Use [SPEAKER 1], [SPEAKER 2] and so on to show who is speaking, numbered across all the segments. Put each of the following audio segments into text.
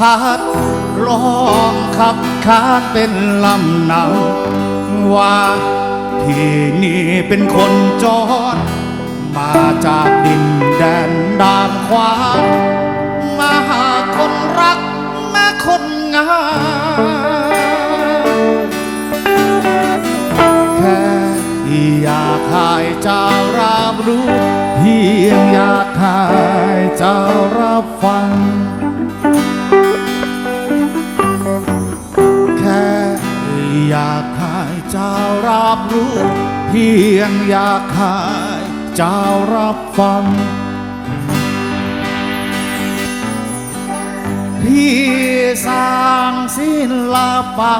[SPEAKER 1] พัดร้องขับขานเป็นลำนำว่าที่นี่เป็นคนจอรมาจากดินแดนดานขวางมาหาคนรักแม่คนงามแค่อยากให้เจ้ารับรู้ เพียงอยากให้เจ้ารับฟัง เจ้ารับรู้เพียงอยากให้เจ้ารับฟัง พี่สร้างศิลาปะ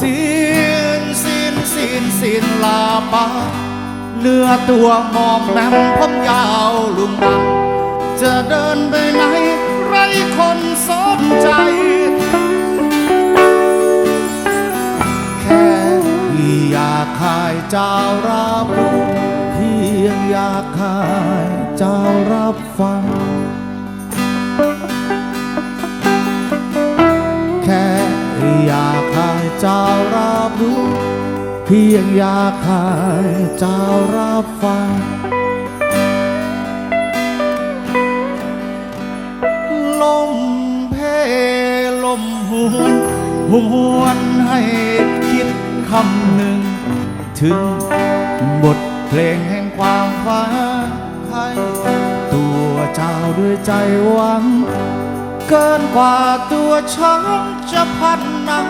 [SPEAKER 1] ศิลศิลศิลศิลาปะเนื้อตัวมอมแมมผมยาวลุงดังจะเดินไปไหนไรคนสนใจ เจ้ารับรู้เพียงอยากให้เจ้ารับฟัง แค่อยากให้เจ้ารับรู้ เพียงอยากให้เจ้ารับฟังลมเพลมหวนหวนให้คิดคำ ถึงบทเพลงแห่งความฝันให้ตัวเจ้าด้วยใจหวัง เกินกว่าตัวฉันจะพันนา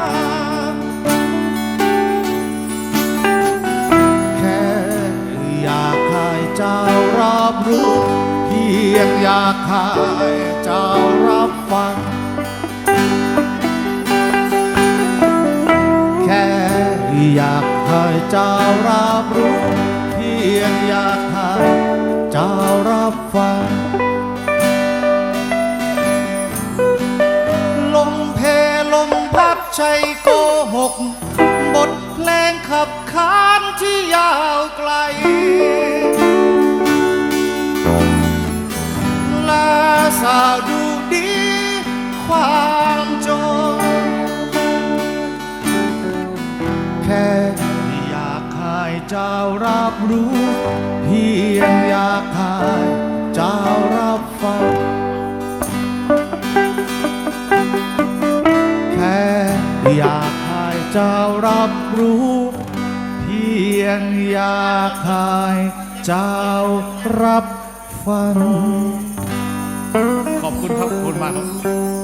[SPEAKER 1] แค่อยากให้เจ้ารับรู้ เพียงอยากให้เจ้ารับฟัง ให้เจ้ารับรู้เพียงอยากให้เจ้ารับฟัง ลมเพลมพัดใจโกหก บทเพลงขับขานที่ยาวไกล รับรู้ เพียงอยากให้เจ้ารับฟังแค่อยากให้เจ้ารับรู้ เพียงอยากให้เจ้ารับฟังขอบคุณครับขอบคุณมากครับ